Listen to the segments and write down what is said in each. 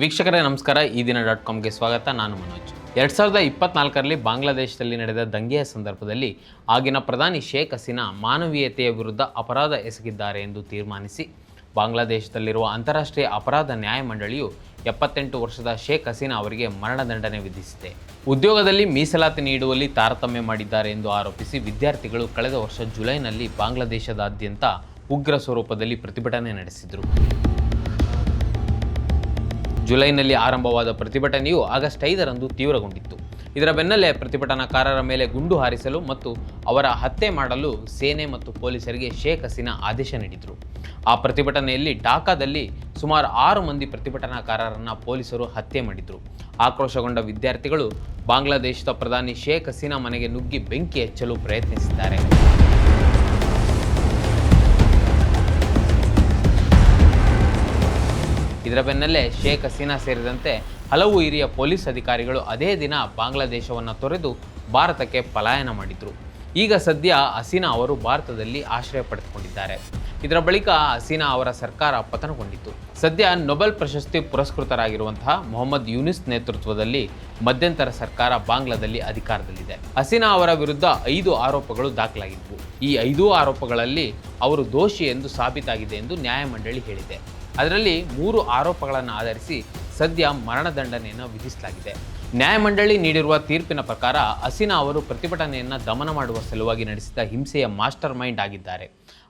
ವೀಕ್ಷಕರೇ, ನಮಸ್ಕಾರ. ಈ ದಿನ ಡಾಟ್ ಕಾಮ್ಗೆ ಸ್ವಾಗತ. ನಾನು ಮನೋಜ್. ಎರಡು ಸಾವಿರದ ಇಪ್ಪತ್ನಾಲ್ಕರಲ್ಲಿ ಬಾಂಗ್ಲಾದೇಶದಲ್ಲಿ ನಡೆದ ದಂಗೆಯ ಸಂದರ್ಭದಲ್ಲಿ ಆಗಿನ ಪ್ರಧಾನಿ ಶೇಖ್ ಹಸೀನಾ ಮಾನವೀಯತೆಯ ವಿರುದ್ಧ ಅಪರಾಧ ಎಸಗಿದ್ದಾರೆ ಎಂದು ತೀರ್ಮಾನಿಸಿ, ಬಾಂಗ್ಲಾದೇಶದಲ್ಲಿರುವ ಅಂತಾರಾಷ್ಟ್ರೀಯ ಅಪರಾಧ ನ್ಯಾಯಮಂಡಳಿಯು ಎಪ್ಪತ್ತೆಂಟು ವರ್ಷದ ಶೇಖ್ ಹಸೀನಾ ಅವರಿಗೆ ಮರಣದಂಡನೆ ವಿಧಿಸಿದೆ. ಉದ್ಯೋಗದಲ್ಲಿ ಮೀಸಲಾತಿ ನೀಡುವಲ್ಲಿ ತಾರತಮ್ಯ ಮಾಡಿದ್ದಾರೆ ಎಂದು ಆರೋಪಿಸಿ ವಿದ್ಯಾರ್ಥಿಗಳು ಕಳೆದ ವರ್ಷ ಜುಲೈನಲ್ಲಿ ಬಾಂಗ್ಲಾದೇಶದಾದ್ಯಂತ ಉಗ್ರ ಸ್ವರೂಪದಲ್ಲಿ ಪ್ರತಿಭಟನೆ ನಡೆಸಿದರು. ಜುಲೈನಲ್ಲಿ ಆರಂಭವಾದ ಪ್ರತಿಭಟನೆಯು ಆಗಸ್ಟ್ ಐದರಂದು ತೀವ್ರಗೊಂಡಿತ್ತು. ಇದರ ಬೆನ್ನಲ್ಲೇ ಪ್ರತಿಭಟನಾಕಾರರ ಮೇಲೆ ಗುಂಡು ಹಾರಿಸಲು ಮತ್ತು ಅವರ ಹತ್ಯೆ ಮಾಡಲು ಸೇನೆ ಮತ್ತು ಪೊಲೀಸರಿಗೆ ಶೇಖ್ ಹಸೀನಾ ಆದೇಶ ನೀಡಿದರು. ಆ ಪ್ರತಿಭಟನೆಯಲ್ಲಿ ಢಾಕಾದಲ್ಲಿ ಸುಮಾರು ಆರು ಮಂದಿ ಪ್ರತಿಭಟನಾಕಾರರನ್ನು ಪೊಲೀಸರು ಹತ್ಯೆ ಮಾಡಿದರು. ಆಕ್ರೋಶಗೊಂಡ ವಿದ್ಯಾರ್ಥಿಗಳು ಬಾಂಗ್ಲಾದೇಶದ ಪ್ರಧಾನಿ ಶೇಖ್ ಹಸೀನಾ ಮನೆಗೆ ನುಗ್ಗಿ ಬೆಂಕಿ ಹಚ್ಚಲು ಪ್ರಯತ್ನಿಸಿದ್ದಾರೆ. ಇದರ ಬೆನ್ನಲ್ಲೇ ಶೇಖ್ ಹಸೀನಾ ಸೇರಿದಂತೆ ಹಲವು ಹಿರಿಯ ಪೊಲೀಸ್ ಅಧಿಕಾರಿಗಳು ಅದೇ ದಿನ ಬಾಂಗ್ಲಾದೇಶವನ್ನು ತೊರೆದು ಭಾರತಕ್ಕೆ ಪಲಾಯನ ಮಾಡಿದರು. ಈಗ ಸದ್ಯ ಹಸೀನಾ ಅವರು ಭಾರತದಲ್ಲಿ ಆಶ್ರಯ ಪಡೆದುಕೊಂಡಿದ್ದಾರೆ. ಇದರ ಬಳಿಕ ಹಸೀನಾ ಅವರ ಸರ್ಕಾರ ಪತನಗೊಂಡಿತು. ಸದ್ಯ ನೊಬೆಲ್ ಪ್ರಶಸ್ತಿ ಪುರಸ್ಕೃತರಾಗಿರುವಂತಹ ಮೊಹಮ್ಮದ್ ಯೂನಿಸ್ ನೇತೃತ್ವದಲ್ಲಿ ಮಧ್ಯಂತರ ಸರ್ಕಾರ ಬಾಂಗ್ಲಾದಲ್ಲಿ ಅಧಿಕಾರದಲ್ಲಿದೆ. ಹಸೀನಾ ಅವರ ವಿರುದ್ಧ ಐದು ಆರೋಪಗಳು ದಾಖಲಾಗಿದ್ವು. ಈ ಐದೂ ಆರೋಪಗಳಲ್ಲಿ ಅವರು ದೋಷಿ ಎಂದು ಸಾಬೀತಾಗಿದೆ ಎಂದು ನ್ಯಾಯಮಂಡಳಿ ಹೇಳಿದೆ. ಅದರಲ್ಲಿ ಮೂರು ಆರೋಪಗಳನ್ನು ಆಧರಿಸಿ ಸದ್ಯ ಮರಣದಂಡನೆಯನ್ನು ವಿಧಿಸಲಾಗಿದೆ. ನ್ಯಾಯಮಂಡಳಿ ನೀಡಿರುವ ತೀರ್ಪಿನ ಪ್ರಕಾರ ಹಸೀನಾ ಅವರು ಪ್ರತಿಭಟನೆಯನ್ನು ದಮನ ಮಾಡುವ ಸಲುವಾಗಿ ನಡೆಸಿದ ಹಿಂಸೆಯ ಮಾಸ್ಟರ್ ಮೈಂಡ್ ಆಗಿದ್ದಾರೆ.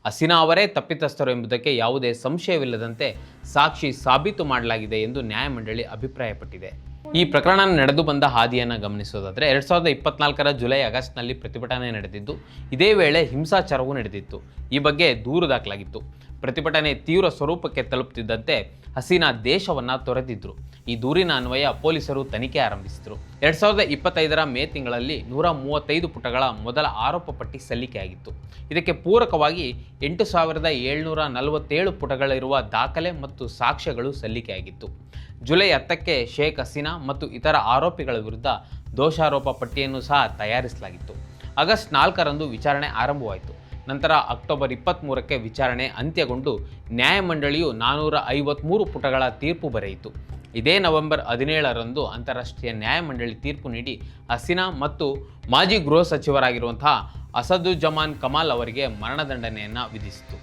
ಹಸೀನಾ ಅವರೇ ತಪ್ಪಿತಸ್ಥರು ಎಂಬುದಕ್ಕೆ ಯಾವುದೇ ಸಂಶಯವಿಲ್ಲದಂತೆ ಸಾಕ್ಷಿ ಸಾಬೀತು ಮಾಡಲಾಗಿದೆ ಎಂದು ನ್ಯಾಯಮಂಡಳಿ ಅಭಿಪ್ರಾಯಪಟ್ಟಿದೆ. ಈ ಪ್ರಕರಣ ನಡೆದು ಬಂದ ಹಾದಿಯನ್ನು ಗಮನಿಸೋದಾದರೆ ಎರಡು ಸಾವಿರದ ಇಪ್ಪತ್ನಾಲ್ಕರ ಜುಲೈ ಆಗಸ್ಟ್ನಲ್ಲಿ ಪ್ರತಿಭಟನೆ ನಡೆದಿದ್ದು, ಇದೇ ವೇಳೆ ಹಿಂಸಾಚಾರವೂ ನಡೆದಿತ್ತು. ಈ ಬಗ್ಗೆ ದೂರು ದಾಖಲಾಗಿತ್ತು. ಪ್ರತಿಭಟನೆ ತೀವ್ರ ಸ್ವರೂಪಕ್ಕೆ ತಲುಪುತ್ತಿದ್ದಂತೆ ಹಸೀನಾ ದೇಶವನ್ನು ತೊರೆದಿದ್ದರು ಈ ದೂರಿನ ಅನ್ವಯ ಪೊಲೀಸರು ತನಿಖೆ ಆರಂಭಿಸಿದರು. ಎರಡು ಸಾವಿರದ ಇಪ್ಪತ್ತೈದರ ಮೇ ತಿಂಗಳಲ್ಲಿ ನೂರ ಮೂವತ್ತೈದು ಪುಟಗಳ ಮೊದಲ ಆರೋಪ ಪಟ್ಟಿ ಸಲ್ಲಿಕೆಯಾಗಿತ್ತು. ಇದಕ್ಕೆ ಪೂರಕವಾಗಿ ಎಂಟು ಸಾವಿರದ ಏಳ್ನೂರ ನಲವತ್ತೇಳು ಪುಟಗಳಿರುವ ದಾಖಲೆ ಮತ್ತು ಸಾಕ್ಷ್ಯಗಳು ಸಲ್ಲಿಕೆಯಾಗಿತ್ತು. ಜುಲೈ ಹತ್ತಕ್ಕೆ ಶೇಖ್ ಹಸೀನಾ ಮತ್ತು ಇತರ ಆರೋಪಿಗಳ ವಿರುದ್ಧ ದೋಷಾರೋಪ ಪಟ್ಟಿಯನ್ನು ಸಹ ತಯಾರಿಸಲಾಗಿತ್ತು. ಆಗಸ್ಟ್ ನಾಲ್ಕರಂದು ವಿಚಾರಣೆ ಆರಂಭವಾಯಿತು. ನಂತರ ಅಕ್ಟೋಬರ್ ಇಪ್ಪತ್ತ್ಮೂರಕ್ಕೆ ವಿಚಾರಣೆ ಅಂತ್ಯಗೊಂಡು ನ್ಯಾಯಮಂಡಳಿಯು ನಾನ್ನೂರ ಐವತ್ತ್ಮೂರು ಪುಟಗಳ ತೀರ್ಪು ಬರೆಯಿತು. ಇದೇ ನವೆಂಬರ್ ಹದಿನೇಳರಂದು ಅಂತಾರಾಷ್ಟ್ರೀಯ ನ್ಯಾಯಮಂಡಳಿ ತೀರ್ಪು ನೀಡಿ ಹಸೀನಾ ಮತ್ತು ಮಾಜಿ ಗೃಹ ಸಚಿವರಾಗಿರುವಂತಹ ಅಸದುಜ್ಜಮಾನ್ ಕಮಾಲ್ ಅವರಿಗೆ ಮರಣದಂಡನೆಯನ್ನು ವಿಧಿಸಿತು.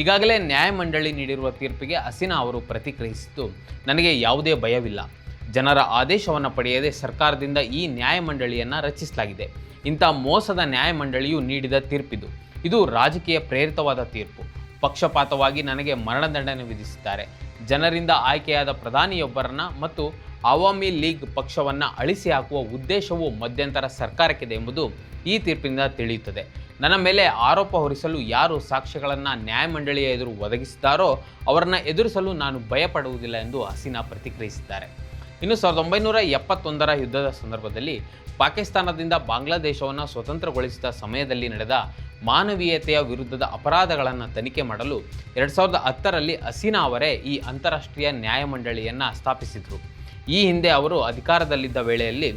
ಈಗಾಗಲೇ ನ್ಯಾಯಮಂಡಳಿ ನೀಡಿರುವ ತೀರ್ಪಿಗೆ ಹಸೀನಾ ಅವರು ಪ್ರತಿಕ್ರಿಯಿಸಿತು ನನಗೆ ಯಾವುದೇ ಭಯವಿಲ್ಲ. ಜನರ ಆದೇಶವನ್ನು ಪಡೆಯದೆ ಸರ್ಕಾರದಿಂದ ಈ ನ್ಯಾಯಮಂಡಳಿಯನ್ನು ರಚಿಸಲಾಗಿದೆ. ಇಂಥ ಮೋಸದ ನ್ಯಾಯಮಂಡಳಿಯು ನೀಡಿದ ತೀರ್ಪಿದು. ಇದು ರಾಜಕೀಯ ಪ್ರೇರಿತವಾದ ತೀರ್ಪು. ಪಕ್ಷಪಾತವಾಗಿ ನನಗೆ ಮರಣದಂಡನೆ ವಿಧಿಸಿದ್ದಾರೆ. ಜನರಿಂದ ಆಯ್ಕೆಯಾದ ಪ್ರಧಾನಿಯೊಬ್ಬರನ್ನ ಮತ್ತು ಅವಾಮಿ ಲೀಗ್ ಪಕ್ಷವನ್ನು ಅಳಿಸಿ ಹಾಕುವ ಉದ್ದೇಶವು ಮಧ್ಯಂತರ ಸರ್ಕಾರಕ್ಕಿದೆ ಎಂಬುದು ಈ ತೀರ್ಪಿನಿಂದ ತಿಳಿಯುತ್ತದೆ. ನನ್ನ ಮೇಲೆ ಆರೋಪ ಹೊರಿಸಲು ಯಾರು ಸಾಕ್ಷ್ಯಗಳನ್ನು ನ್ಯಾಯಮಂಡಳಿಯ ಎದುರು ಒದಗಿಸಿದ್ದಾರೋ ಅವರನ್ನು ಎದುರಿಸಲು ನಾನು ಭಯಪಡುವುದಿಲ್ಲ ಎಂದು ಹಸೀನಾ ಪ್ರತಿಕ್ರಿಯಿಸಿದ್ದಾರೆ. ಇನ್ನು ಸಾವಿರದ ಒಂಬೈನೂರ ಎಪ್ಪತ್ತೊಂದರ ಯುದ್ಧದ ಸಂದರ್ಭದಲ್ಲಿ ಪಾಕಿಸ್ತಾನದಿಂದ ಬಾಂಗ್ಲಾದೇಶವನ್ನು ಸ್ವತಂತ್ರಗೊಳಿಸಿದ ಸಮಯದಲ್ಲಿ ನಡೆದ ಮಾನವೀಯತೆಯ ವಿರುದ್ಧದ ಅಪರಾಧಗಳನ್ನು ತನಿಖೆ ಮಾಡಲು ಎರಡು ಸಾವಿರದ ಹತ್ತರಲ್ಲಿ ಹಸೀನಾ ಅವರೇ ಈ ಅಂತಾರಾಷ್ಟ್ರೀಯ ನ್ಯಾಯಮಂಡಳಿಯನ್ನು ಸ್ಥಾಪಿಸಿದರು. ಈ ಹಿಂದೆ ಅವರು ಅಧಿಕಾರದಲ್ಲಿದ್ದ ವೇಳೆಯಲ್ಲಿ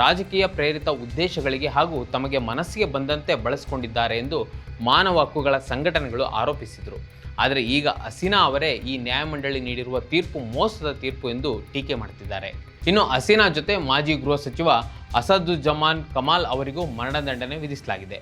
ರಾಜಕೀಯ ಪ್ರೇರಿತ ಉದ್ದೇಶಗಳಿಗೆ ಹಾಗೂ ತಮಗೆ ಮನಸ್ಸಿಗೆ ಬಂದಂತೆ ಬಳಸಿಕೊಂಡಿದ್ದಾರೆ ಎಂದು ಮಾನವ ಹಕ್ಕುಗಳ ಸಂಘಟನೆಗಳು ಆರೋಪಿಸಿದರು. ಆದರೆ ಈಗ ಹಸೀನಾ ಅವರೇ ಈ ನ್ಯಾಯಮಂಡಳಿ ನೀಡಿರುವ ತೀರ್ಪು ಮೋಸದ ತೀರ್ಪು ಎಂದು ಟೀಕೆ ಮಾಡುತ್ತಿದ್ದಾರೆ ಇನ್ನು ಹಸೀನಾ ಜೊತೆ ಮಾಜಿ ಗೃಹ ಸಚಿವ ಅಸದುಜ್ಜಮಾನ್ ಕಮಾಲ್ ಅವರಿಗೂ ಮರಣದಂಡನೆ ವಿಧಿಸಲಾಗಿದೆ.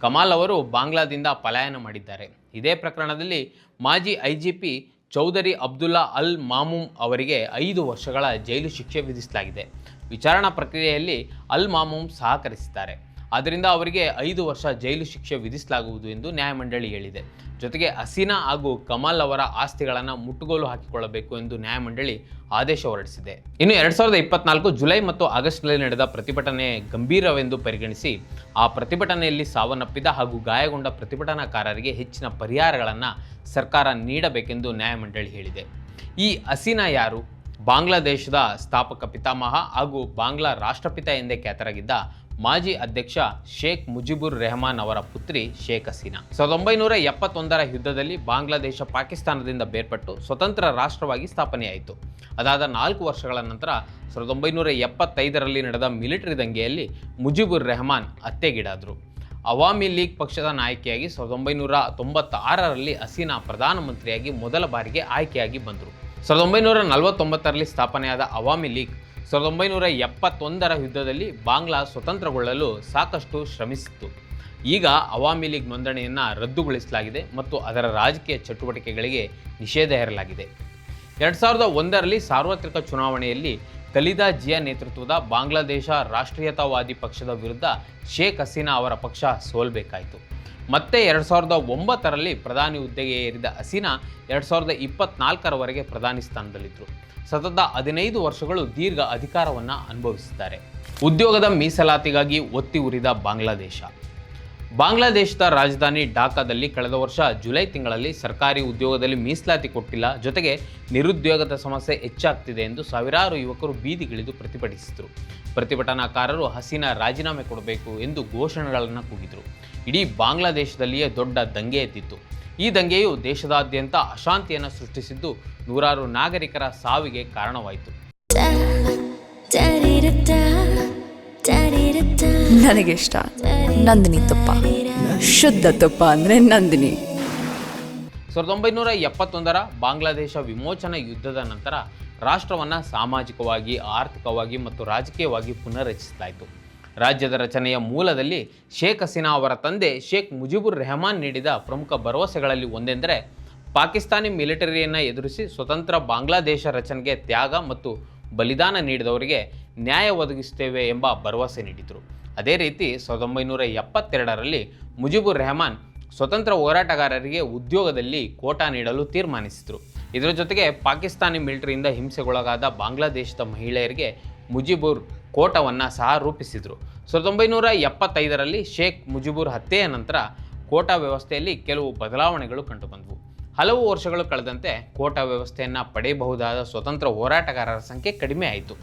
ಕಮಾಲ್ ಅವರು ಬಾಂಗ್ಲಾದಿಂದ ಪಲಾಯನ ಮಾಡಿದ್ದಾರೆ. ಇದೇ ಪ್ರಕರಣದಲ್ಲಿ ಮಾಜಿ ಐಜಿಪಿ ಚೌಧರಿ ಅಬ್ದುಲ್ಲಾ ಅಲ್ ಮಾಮೂಮ್ ಅವರಿಗೆ ಐದು ವರ್ಷಗಳ ಜೈಲು ಶಿಕ್ಷೆ ವಿಧಿಸಲಾಗಿದೆ. ವಿಚಾರಣಾ ಪ್ರಕ್ರಿಯೆಯಲ್ಲಿ ಅಲ್ ಮಾಮೂಮ್ ಸಹಕರಿಸಿದ್ದಾರೆ. ಆದ್ದರಿಂದ ಅವರಿಗೆ ಐದು ವರ್ಷ ಜೈಲು ಶಿಕ್ಷೆ ವಿಧಿಸಲಾಗುವುದು ಎಂದು ನ್ಯಾಯಮಂಡಳಿ ಹೇಳಿದೆ. ಜೊತೆಗೆ ಹಸೀನಾ ಹಾಗೂ ಕಮಲ್ ಅವರ ಆಸ್ತಿಗಳನ್ನು ಮುಟ್ಟುಗೋಲು ಹಾಕಿಕೊಳ್ಳಬೇಕು ಎಂದು ನ್ಯಾಯಮಂಡಳಿ ಆದೇಶ ಹೊರಡಿಸಿದೆ. ಇನ್ನು ಎರಡ್ ಸಾವಿರದ ಇಪ್ಪತ್ನಾಲ್ಕು ಜುಲೈ ಮತ್ತು ಆಗಸ್ಟ್ನಲ್ಲಿ ನಡೆದ ಪ್ರತಿಭಟನೆ ಗಂಭೀರವೆಂದು ಪರಿಗಣಿಸಿ, ಆ ಪ್ರತಿಭಟನೆಯಲ್ಲಿ ಸಾವನ್ನಪ್ಪಿದ ಹಾಗೂ ಗಾಯಗೊಂಡ ಪ್ರತಿಭಟನಾಕಾರರಿಗೆ ಹೆಚ್ಚಿನ ಪರಿಹಾರಗಳನ್ನು ಸರ್ಕಾರ ನೀಡಬೇಕೆಂದು ನ್ಯಾಯಮಂಡಳಿ ಹೇಳಿದೆ. ಈ ಹಸೀನಾ ಯಾರು? ಬಾಂಗ್ಲಾದೇಶದ ಸ್ಥಾಪಕ ಪಿತಾಮಹ ಹಾಗೂ ಬಾಂಗ್ಲಾ ರಾಷ್ಟ್ರಪಿತ ಎಂದೇ ಖ್ಯಾತರಾಗಿದ್ದ ಮಾಜಿ ಅಧ್ಯಕ್ಷ ಶೇಖ್ ಮುಜಿಬುರ್ ರೆಹಮಾನ್ ಅವರ ಪುತ್ರಿ ಶೇಖ್ ಹಸೀನಾ. ಸಾವಿರದ ಒಂಬೈನೂರ ಎಪ್ಪತ್ತೊಂದರ ಯುದ್ಧದಲ್ಲಿ ಬಾಂಗ್ಲಾದೇಶ ಪಾಕಿಸ್ತಾನದಿಂದ ಬೇರ್ಪಟ್ಟು ಸ್ವತಂತ್ರ ರಾಷ್ಟ್ರವಾಗಿ ಸ್ಥಾಪನೆಯಾಯಿತು. ಅದಾದ ನಾಲ್ಕು ವರ್ಷಗಳ ನಂತರ ಸಾವಿರದ ಒಂಬೈನೂರ ಎಪ್ಪತ್ತೈದರಲ್ಲಿ ನಡೆದ ಮಿಲಿಟರಿ ದಂಗೆಯಲ್ಲಿ ಮುಜಿಬುರ್ ರೆಹಮಾನ್ ಹತ್ಯೆಗೀಡಾದರು. ಅವಾಮಿ ಲೀಗ್ ಪಕ್ಷದ ನಾಯಕಿಯಾಗಿ ಸಾವಿರದ ಒಂಬೈನೂರ ತೊಂಬತ್ತಾರರಲ್ಲಿ ಹಸೀನಾ ಪ್ರಧಾನಮಂತ್ರಿಯಾಗಿ ಮೊದಲ ಬಾರಿಗೆ ಆಯ್ಕೆಯಾಗಿ ಬಂದರು. ಸಾವಿರದ ಒಂಬೈನೂರ ನಲವತ್ತೊಂಬತ್ತರಲ್ಲಿ ಸ್ಥಾಪನೆಯಾದ ಅವಾಮಿ ಲೀಗ್, ಸಾವಿರದ ಒಂಬೈನೂರ ಎಪ್ಪತ್ತೊಂದರ ಯುದ್ಧದಲ್ಲಿ ಬಾಂಗ್ಲಾ ಸ್ವತಂತ್ರಗೊಳ್ಳಲು ಸಾಕಷ್ಟು ಶ್ರಮಿಸಿತ್ತು. ಈಗ ಅವಾಮಿ ಲೀಗ್ ನೋಂದಣಿಯನ್ನು ರದ್ದುಗೊಳಿಸಲಾಗಿದೆ ಮತ್ತು ಅದರ ರಾಜಕೀಯ ಚಟುವಟಿಕೆಗಳಿಗೆ ನಿಷೇಧ ಹೇರಲಾಗಿದೆ. ಎರಡು ಸಾವಿರದ ಒಂದರಲ್ಲಿ ಸಾರ್ವತ್ರಿಕ ಚುನಾವಣೆಯಲ್ಲಿ ಖಲೀದಾ ಜಿಯಾ ನೇತೃತ್ವದ ಬಾಂಗ್ಲಾದೇಶ ರಾಷ್ಟ್ರೀಯತಾವಾದಿ ಪಕ್ಷದ ವಿರುದ್ಧ ಶೇಖ್ ಹಸೀನಾ ಅವರ ಪಕ್ಷ ಸೋಲ್ಬೇಕಾಯಿತು. ಮತ್ತೆ ಎರಡು ಸಾವಿರದ ಒಂಬತ್ತರಲ್ಲಿ ಪ್ರಧಾನಿ ಹುದ್ದೆಗೆ ಏರಿದ ಹಸೀನಾ ಎರಡು ಸಾವಿರದ ಇಪ್ಪತ್ನಾಲ್ಕರವರೆಗೆ ಪ್ರಧಾನಿ ಸ್ಥಾನದಲ್ಲಿದ್ದರು ಸತತ ಹದಿನೈದು ವರ್ಷಗಳು ದೀರ್ಘ ಅಧಿಕಾರವನ್ನು ಅನುಭವಿಸಿದ್ದಾರೆ. ಉದ್ಯೋಗದ ಮೀಸಲಾತಿಗಾಗಿ ಒತ್ತಿ ಉರಿದ ಬಾಂಗ್ಲಾದೇಶ. ಬಾಂಗ್ಲಾದೇಶದ ರಾಜಧಾನಿ ಢಾಕಾದಲ್ಲಿ ಕಳೆದ ವರ್ಷ ಜುಲೈ ತಿಂಗಳಲ್ಲಿ ಸರ್ಕಾರಿ ಉದ್ಯೋಗದಲ್ಲಿ ಮೀಸಲಾತಿ ಕೊಟ್ಟಿಲ್ಲ, ಜೊತೆಗೆ ನಿರುದ್ಯೋಗದ ಸಮಸ್ಯೆ ಹೆಚ್ಚಾಗ್ತಿದೆ ಎಂದು ಸಾವಿರಾರು ಯುವಕರು ಬೀದಿಗಿಳಿದು ಪ್ರತಿಭಟಿಸಿದರು. ಪ್ರತಿಭಟನಾಕಾರರು ಹಸೀನಾ ರಾಜೀನಾಮೆ ಕೊಡಬೇಕು ಎಂದು ಘೋಷಣೆಗಳನ್ನು ಕೂಗಿದರು. ಇಡೀ ಬಾಂಗ್ಲಾದೇಶದಲ್ಲಿಯೇ ದೊಡ್ಡ ದಂಗೆ ಎದ್ದಿತ್ತು. ಈ ದಂಗೆಯು ದೇಶದಾದ್ಯಂತ ಅಶಾಂತಿಯನ್ನು ಸೃಷ್ಟಿಸಿದ್ದು ನೂರಾರು ನಾಗರಿಕರ ಸಾವಿಗೆ ಕಾರಣವಾಯಿತು. ನನಗೆ ಇಷ್ಟ ನಂದಿನಿ ತುಪ್ಪ. ಶುದ್ಧ ತುಪ್ಪ ಅಂದ್ರೆ ನಂದಿನಿ. ಸಾವಿರದ ಒಂಬೈನೂರ ಎಪ್ಪತ್ತೊಂದರ ಬಾಂಗ್ಲಾದೇಶ ವಿಮೋಚನಾ ಯುದ್ಧದ ನಂತರ ರಾಷ್ಟ್ರವನ್ನು ಸಾಮಾಜಿಕವಾಗಿ ಆರ್ಥಿಕವಾಗಿ ಮತ್ತು ರಾಜಕೀಯವಾಗಿ ಪುನರ್ರಚಿಸಲಾಯಿತು ರಾಜ್ಯದ ರಚನೆಯ ಮೂಲದಲ್ಲಿ ಶೇಖ್ ಹಸೀನಾ ಅವರ ತಂದೆ ಶೇಖ್ ಮುಜಿಬುರ್ ರೆಹಮಾನ್ ನೀಡಿದ ಪ್ರಮುಖ ಭರವಸೆಗಳಲ್ಲಿ ಒಂದೆಂದರೆ, ಪಾಕಿಸ್ತಾನಿ ಮಿಲಿಟರಿಯನ್ನು ಎದುರಿಸಿ ಸ್ವತಂತ್ರ ಬಾಂಗ್ಲಾದೇಶ ರಚನೆಗೆ ತ್ಯಾಗ ಮತ್ತು ಬಲಿದಾನ ನೀಡಿದವರಿಗೆ ನ್ಯಾಯ ಒದಗಿಸುತ್ತೇವೆ ಎಂಬ ಭರವಸೆ ನೀಡಿದರು. ಅದೇ ರೀತಿ ಸಾವಿರದ ಒಂಬೈನೂರ ಎಪ್ಪತ್ತೆರಡರಲ್ಲಿ ಮುಜಿಬುರ್ ರೆಹಮಾನ್ ಸ್ವತಂತ್ರ ಹೋರಾಟಗಾರರಿಗೆ ಉದ್ಯೋಗದಲ್ಲಿ ಕೋಟಾ ನೀಡಲು ತೀರ್ಮಾನಿಸಿದರು. ಇದರ ಜೊತೆಗೆ ಪಾಕಿಸ್ತಾನಿ ಮಿಲಿಟರಿಯಿಂದ ಹಿಂಸೆಗೊಳಗಾದ ಬಾಂಗ್ಲಾದೇಶದ ಮಹಿಳೆಯರಿಗೆ ಮುಜಿಬುರ್ ಕೋಟಾವನ್ನು ಸಹ ರೂಪಿಸಿದರು. ಸಾವಿರದ ಒಂಬೈನೂರ ಎಪ್ಪತ್ತೈದರಲ್ಲಿ ಶೇಖ್ ಮುಜಿಬುರ್ ಹತ್ಯೆಯ ನಂತರ ಕೋಟಾ ವ್ಯವಸ್ಥೆಯಲ್ಲಿ ಕೆಲವು ಬದಲಾವಣೆಗಳು ಕಂಡುಬಂದವು. ಹಲವು ವರ್ಷಗಳು ಕಳೆದಂತೆ ಕೋಟಾ ವ್ಯವಸ್ಥೆಯನ್ನು ಪಡೆಯಬಹುದಾದ ಸ್ವತಂತ್ರ ಹೋರಾಟಗಾರರ ಸಂಖ್ಯೆ ಕಡಿಮೆ ಆಯಿತು.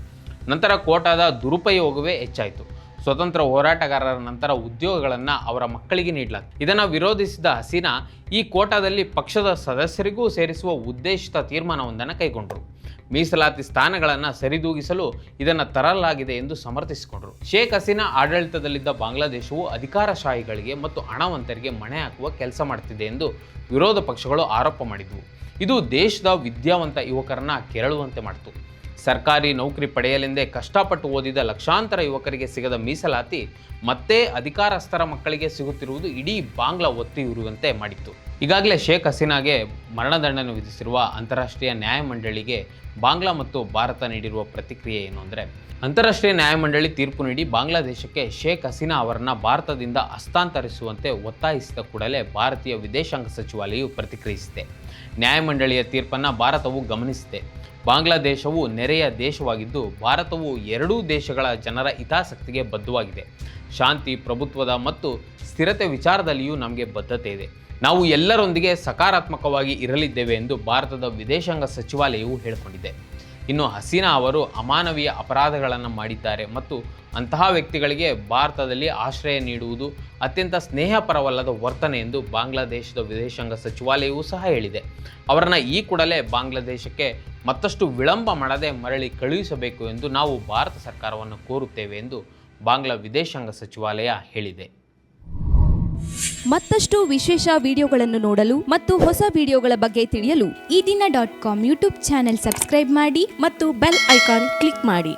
ನಂತರ ಕೋಟಾದ ದುರುಪಯೋಗವೇ ಹೆಚ್ಚಾಯಿತು. ಸ್ವತಂತ್ರ ಹೋರಾಟಗಾರರ ನಂತರ ಉದ್ಯೋಗಗಳನ್ನು ಅವರ ಮಕ್ಕಳಿಗೆ ನೀಡಲಾಗಿದೆ ಇದನ್ನು ವಿರೋಧಿಸಿದ ಹಸೀನಾ ಈ ಕೋಟಾದಲ್ಲಿ ಪಕ್ಷದ ಸದಸ್ಯರಿಗೂ ಸೇರಿಸುವ ಉದ್ದೇಶಿತ ತೀರ್ಮಾನವೊಂದನ್ನು ಕೈಗೊಂಡರು. ಮೀಸಲಾತಿ ಸ್ಥಾನಗಳನ್ನು ಸರಿದೂಗಿಸಲು ಇದನ್ನು ತರಲಾಗಿದೆ ಎಂದು ಸಮರ್ಥಿಸಿಕೊಂಡರು. ಶೇಖ್ ಹಸೀನಾ ಆಡಳಿತದಲ್ಲಿದ್ದ ಬಾಂಗ್ಲಾದೇಶವು ಅಧಿಕಾರಶಾಹಿಗಳಿಗೆ ಮತ್ತು ಹಣವಂತರಿಗೆ ಮಣೆ ಹಾಕುವ ಕೆಲಸ ಮಾಡುತ್ತಿದೆ ಎಂದು ವಿರೋಧ ಪಕ್ಷಗಳು ಆರೋಪ ಮಾಡಿದವು. ಇದು ದೇಶದ ವಿದ್ಯಾವಂತ ಯುವಕರನ್ನ ಕೆರಳುವಂತೆ ಮಾಡಿತು. ಸರ್ಕಾರಿ ನೌಕರಿ ಪಡೆಯಲೆಂದೇ ಕಷ್ಟಪಟ್ಟು ಓದಿದ ಲಕ್ಷಾಂತರ ಯುವಕರಿಗೆ ಸಿಗದ ಮೀಸಲಾತಿ ಮತ್ತೆ ಅಧಿಕಾರಸ್ಥರ ಮಕ್ಕಳಿಗೆ ಸಿಗುತ್ತಿರುವುದು ಇಡೀ ಬಾಂಗ್ಲಾ ಒತ್ತಿ ಉರುವಂತೆ ಮಾಡಿತ್ತು. ಈಗಾಗಲೇ ಶೇಖ್ ಹಸೀನಾಗೆ ಮರಣದಂಡನೆ ವಿಧಿಸಿರುವ ಅಂತಾರಾಷ್ಟ್ರೀಯ ನ್ಯಾಯಮಂಡಳಿಗೆ ಬಾಂಗ್ಲಾ ಮತ್ತು ಭಾರತ ನೀಡಿರುವ ಪ್ರತಿಕ್ರಿಯೆ ಏನು ಅಂದರೆ, ಅಂತಾರಾಷ್ಟ್ರೀಯ ನ್ಯಾಯಮಂಡಳಿ ತೀರ್ಪು ನೀಡಿ ಬಾಂಗ್ಲಾದೇಶಕ್ಕೆ ಶೇಖ್ ಹಸೀನಾ ಅವರನ್ನು ಭಾರತದಿಂದ ಹಸ್ತಾಂತರಿಸುವಂತೆ ಒತ್ತಾಯಿಸಿದ ಕೂಡಲೇ ಭಾರತೀಯ ವಿದೇಶಾಂಗ ಸಚಿವಾಲಯವು ಪ್ರತಿಕ್ರಿಯಿಸಿದೆ. ನ್ಯಾಯಮಂಡಳಿಯ ತೀರ್ಪನ್ನು ಭಾರತವು ಗಮನಿಸಿದೆ. ಬಾಂಗ್ಲಾದೇಶವು ನೆರೆಯ ದೇಶವಾಗಿದ್ದು, ಭಾರತವು ಎರಡೂ ದೇಶಗಳ ಜನರ ಹಿತಾಸಕ್ತಿಗೆ ಬದ್ಧವಾಗಿದೆ. ಶಾಂತಿ, ಪ್ರಭುತ್ವದ ಮತ್ತು ಸ್ಥಿರತೆ ವಿಚಾರದಲ್ಲಿಯೂ ನಮಗೆ ಬದ್ಧತೆ ಇದೆ. ನಾವು ಎಲ್ಲರೊಂದಿಗೆ ಸಕಾರಾತ್ಮಕವಾಗಿ ಇರಲಿದ್ದೇವೆ ಎಂದು ಭಾರತದ ವಿದೇಶಾಂಗ ಸಚಿವಾಲಯವು ಹೇಳಿಕೊಂಡಿದೆ. ಇನ್ನು ಹಸೀನಾ ಅವರು ಅಮಾನವೀಯ ಅಪರಾಧಗಳನ್ನು ಮಾಡಿದ್ದಾರೆ ಮತ್ತು ಅಂತಹ ವ್ಯಕ್ತಿಗಳಿಗೆ ಭಾರತದಲ್ಲಿ ಆಶ್ರಯ ನೀಡುವುದು ಅತ್ಯಂತ ಸ್ನೇಹಪರವಲ್ಲದ ವರ್ತನೆ ಎಂದು ಬಾಂಗ್ಲಾದೇಶದ ವಿದೇಶಾಂಗ ಸಚಿವಾಲಯವೂ ಸಹ ಹೇಳಿದೆ. ಅವರನ್ನು ಈ ಕೂಡಲೇ ಬಾಂಗ್ಲಾದೇಶಕ್ಕೆ ಮತ್ತಷ್ಟು ವಿಳಂಬ ಮಾಡದೆ ಮರಳಿ ಕಳುಹಿಸಬೇಕು ಎಂದು ನಾವು ಭಾರತ ಸರ್ಕಾರವನ್ನು ಕೋರುತ್ತೇವೆ ಎಂದು ಬಾಂಗ್ಲಾ ವಿದೇಶಾಂಗ ಸಚಿವಾಲಯ ಹೇಳಿದೆ. ಮತ್ತಷ್ಟು ವಿಶೇಷ ವಿಡಿಯೋಗಳನ್ನು ನೋಡಲು ಮತ್ತು ಹೊಸ ವಿಡಿಯೋಗಳ ಬಗ್ಗೆ ತಿಳಿಯಲು ಈ ದಿನ dot com YouTube channel subscribe ಮಾಡಿ ಮತ್ತು ಬೆಲ್ ಐಕಾನ್ ಕ್ಲಿಕ್ ಮಾಡಿ.